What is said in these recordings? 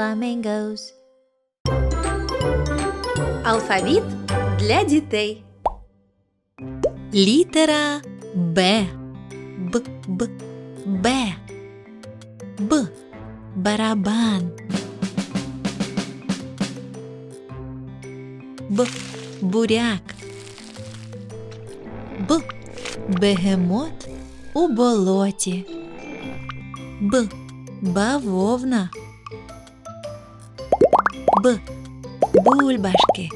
flamingos. Алфавіт для дітей. Літера Б. Б, Б, Б. Б. Барабан. Б. Буряк. Б. Бегемот у болоті. Б. Бавовна. Б. Бульбашки.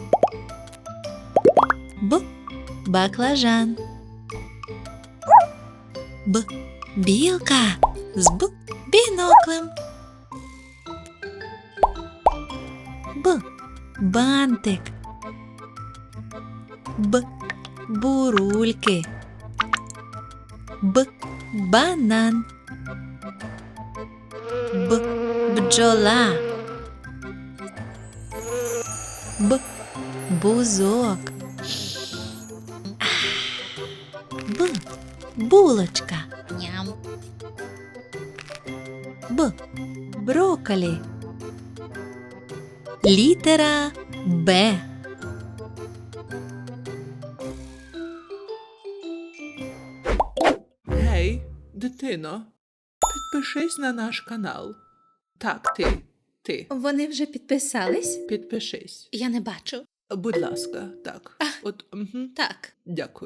Б. Баклажан. Б. Білка з Б. Біноклем. Б. Бантик. Б. Бурульки. Б. Банан. Б. Бджола. Б. Бузок. Б. Булочка. Ням. Б. Брокколі. Літера Б. Гей, дитино, підпишись на наш канал. Так, ти, ти, Вони вже підписались? підпишись. Я не бачу. Будь ласка, так. От, угу. Так. дякую.